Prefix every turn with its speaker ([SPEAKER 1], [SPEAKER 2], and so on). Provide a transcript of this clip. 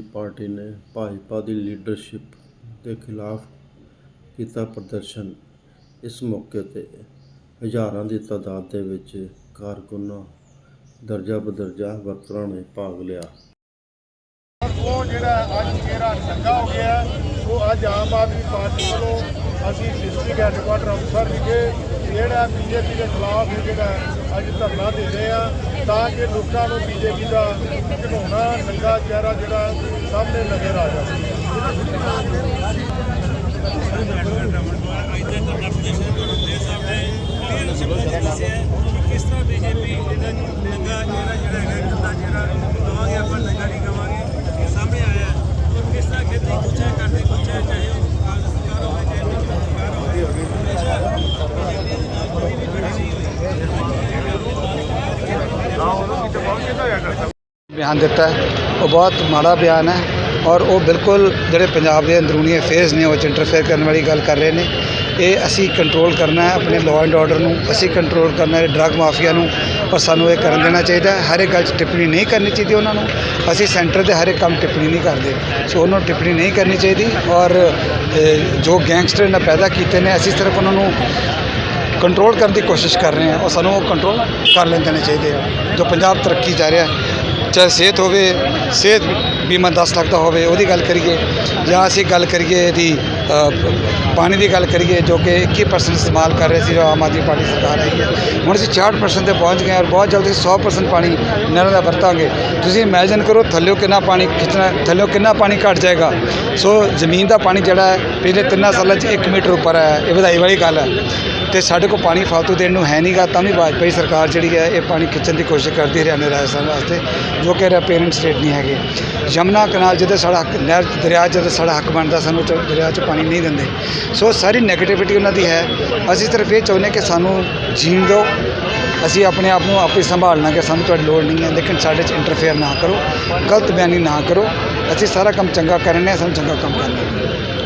[SPEAKER 1] Party ਨੇ ਭਾਜਪਾ ਦੀ leadership ਦੇ ਖਿਲਾਫ ਕੀਤਾ ਪ੍ਰਦਰਸ਼ਨ। ਇਸ ਮੌਕੇ ਤੇ ਹਜ਼ਾਰਾਂ ਦੀ ਤਾਦਾਦ ਦੇ ਵਿੱਚ ਕਾਰਕੁਨਾਂ ਦਰਜਾ ਬਦਰਜਾ ਵਰਕਰਾਂ ਨੇ ਭਾਗ ਲਿਆ।
[SPEAKER 2] ਉਹ ਜਿਹੜਾ ਅੱਜ ਚਿਹਰਾ ਚੰਗਾ ਹੋ ਗਿਆ, ਉਹ ਅੱਜ ਆਮ ਆਦਮੀ ਪਾਰਟੀ ਵੱਲੋਂ ਅਸੀਂ ਡਿਸਟ੍ਰਿਕਟ ਹੈੱਡਕੁਆਟਰ ਅੰਮ੍ਰਿਤਸਰ ਵਿਖੇ ਜਿਹੜਾ ਬੀਜੇਪੀ ਦੇ ਖਿਲਾਫ ਜਿਹੜਾ ਅੱਜ ਧਰਨਾ ਦੇ ਰਹੇ ਆ ਤਾਂ ਕਿ ਲੋਕਾਂ ਨੂੰ ਬੀਜੇਪੀ ਦਾ ਘਿਨਾਉਣਾ ਨੰਗਾ ਚਿਹਰਾ ਜਿਹੜਾ ਸਾਹਮਣੇ ਨਜ਼ਰ ਆ ਜਾਵੇ
[SPEAKER 3] ਕਿਸ ਤਰ੍ਹਾਂ ਬੀਜੇਪੀ ਜਿਹੜਾ ਨੰਗਾ ਜਿਹੜਾ ਜਿਹੜਾ ਹੈਗਾ ਗੰਦਾ ਜਿਹੜਾ ਕਵਾਂਗੇ ਆਪਾਂ ਨੰਗਾ ਨਹੀਂ ਕਵਾਂਗੇ ਸਾਹਮਣੇ ਆਇਆ ਹੈ। ਉਹ ਕਿਸ ਤਰ੍ਹਾਂ ਖੇਤੀ ਕੁਛ ਹੈ ਕਰਦੇ ਕੁਛ ਹੈ ਚਾਹੇ ਉਹ ਕਾਂਗਰਸ ਸਰਕਾਰ ਹੋਵੇ ਚਾਹੇ ਬੀਜੇਪੀ ਸਰਕਾਰ ਹੋਵੇ ਹਮੇਸ਼ਾ ਬੀਜੇਪੀ ਦੇ ਨਾਲ ਕੋਈ ਵੀ ਖੜੀ ਨਹੀਂ ਹੋਈ
[SPEAKER 4] ਬਿਆਨ ਦਿੱਤਾ ਉਹ ਬਹੁਤ ਮਾੜਾ ਬਿਆਨ ਹੈ ਔਰ ਉਹ ਬਿਲਕੁਲ ਜਿਹੜੇ ਪੰਜਾਬ ਦੇ ਅੰਦਰੂਨੀ ਅਫੇਅਰਸ ਨੇ, ਉਹ 'ਚ ਇੰਟਰਫੇਅਰ ਕਰਨ ਵਾਲੀ ਗੱਲ ਕਰ ਰਹੇ ਨੇ। ਇਹ ਅਸੀਂ ਕੰਟਰੋਲ ਕਰਨਾ ਹੈ ਆਪਣੇ ਲਾਅ ਐਂਡ ਆਰਡਰ ਨੂੰ, ਅਸੀਂ ਕੰਟਰੋਲ ਕਰਨਾ ਹੈ ਡਰੱਗ ਮਾਫੀਆ ਨੂੰ ਔਰ ਸਾਨੂੰ ਇਹ ਕਰਨ ਦੇਣਾ ਚਾਹੀਦਾ ਹੈ। ਹਰ ਇੱਕ ਗੱਲ 'ਚ ਟਿੱਪਣੀ ਨਹੀਂ ਕਰਨੀ ਚਾਹੀਦੀ ਉਹਨਾਂ ਨੂੰ। ਅਸੀਂ ਸੈਂਟਰ ਦੇ ਹਰ ਇੱਕ ਕੰਮ ਟਿੱਪਣੀ ਨਹੀਂ ਕਰਦੇ। ਸੋ ਉਹਨਾਂ ਨੂੰ ਟਿੱਪਣੀ ਨਹੀਂ ਕਰਨੀ ਚਾਹੀਦੀ ਔਰ ਜੋ ਗੈਂਗਸਟਰ ਨੇ ਪੈਦਾ ਕੀਤੇ ਨੇ, ਅਸੀਂ ਸਿਰਫ ਉਹਨਾਂ ਨੂੰ ਕੰਟਰੋਲ ਕਰਨ ਦੀ ਕੋਸ਼ਿਸ਼ ਕਰ ਰਹੇ ਹਾਂ। ਔਰ ਸਾਨੂੰ ਉਹ ਕੰਟਰੋਲ ਕਰ ਲੈਣ ਦੇਣੇ ਚਾਹੀਦੇ ਆ। ਜੋ ਪੰਜਾਬ ਤਰੱਕੀ ਜਾ ਰਿਹਾ, ਚਾਹੇ ਸਿਹਤ ਹੋਵੇ, ਸਿਹਤ ਬੀਮਾ 10 ਲੱਖ ਦਾ ਹੋਵੇ, ਉਹਦੀ ਗੱਲ ਕਰੀਏ ਜਾਂ ਅਸੀਂ ਗੱਲ ਕਰੀਏ ਇਹਦੀ ਪਾਣੀ ਦੀ ਗੱਲ ਕਰੀਏ, ਜੋ ਕਿ 21% ਇਸਤੇਮਾਲ ਕਰ ਰਹੇ ਸੀ, ਜੋ ਆਮ ਆਦਮੀ ਪਾਰਟੀ ਸਰਕਾਰ ਆਈ ਹੈ। ਹੁਣ ਅਸੀਂ 64% ਤੇ ਪਹੁੰਚ ਗਏ ਹਾਂ ਔਰ ਬਹੁਤ ਜਲਦੀ 100% ਪਾਣੀ ਨਹਿਰਾਂ ਦਾ ਵਰਤਾਂਗੇ। ਤੁਸੀਂ ਇਮੇਜਿਨ ਕਰੋ, ਥੱਲਿਓ ਕਿੰਨਾ ਪਾਣੀ ਖਿੱਚਣਾ, ਥੱਲਿਓ ਕਿੰਨਾ ਪਾਣੀ ਘਟ ਜਾਏਗਾ। ਸੋ ਜ਼ਮੀਨ ਦਾ ਪਾਣੀ ਜਿਹੜਾ ਹੈ, ਪਿਛਲੇ ਤਿੰਨਾਂ ਸਾਲਾਂ 'ਚ 1 ਮੀਟਰ ਉੱਪਰ ਹੈ। ਇਹ ਵਧਾਈ ਵਾਲੀ ਗੱਲ ਹੈ। ਤੇ ਸਾਡੇ ਕੋਲ ਪਾਣੀ ਫालतू ਦੇਣ ਨੂੰ ਹੈ ਨਹੀਂਗਾ ਤਾਂ ਵੀ ਵਾਜਪਾਈ ਸਰਕਾਰ ਜਿਹੜੀ ਹੈ ਇਹ ਪਾਣੀ ਖਿੱਚਣ ਦੀ ਕੋਸ਼ਿਸ਼ ਕਰਦੀ ਹਰਿਆਣਾ ਰਾਜਸਥਾਨ ਵਾਸਤੇ, ਜੋ ਕਿ ਪੇਰੈਂਟ ਸਟੇਟ ਨਹੀਂ ਹੈਗੇ। ਯਮਨਾ ਕਨਾਲ ਜਿਹਦੇ ਸਾਡਾ ਹੱਕ, ਨਹਿਰ ਦਰਿਆ ਜਿਹਦੇ ਸਾਡਾ ਹੱਕ ਬਣਦਾ, ਸਾਨੂੰ ਦਰਿਆ 'ਚ ਪਾਣੀ ਨਹੀਂ ਦਿੰਦੇ। ਸੋ ਸਾਰੀ ਨੈਗੇਟਿਵਿਟੀ ਉਹਨਾਂ ਦੀ ਹੈ। ਅਸੀਂ ਸਿਰਫ ਇਹ ਚਾਹੁੰਦੇ ਕਿ ਸਾਨੂੰ ਜੀਣ ਦਿਓ। ਅਸੀਂ ਆਪਣੇ ਆਪ ਨੂੰ ਆਪੇ ਸੰਭਾਲਣਾ ਕਿ ਸਾਨੂੰ ਤੁਹਾਡੀ ਲੋੜ ਨਹੀਂ ਹੈ, ਲੇਕਿਨ ਸਾਡੇ 'ਚ ਇੰਟਰਫੇਅਰ ਨਾ ਕਰੋ। ਗਲਤ ਬਿਆਨੀ ਨਾ ਕਰੋ। ਅਸੀਂ ਸਾਰਾ ਕੰਮ ਚੰਗਾ ਕਰਨੇ ਸਾਨੂੰ ਚੰਗਾ ਕੰਮ ਕਰਨਾ ਹੈ।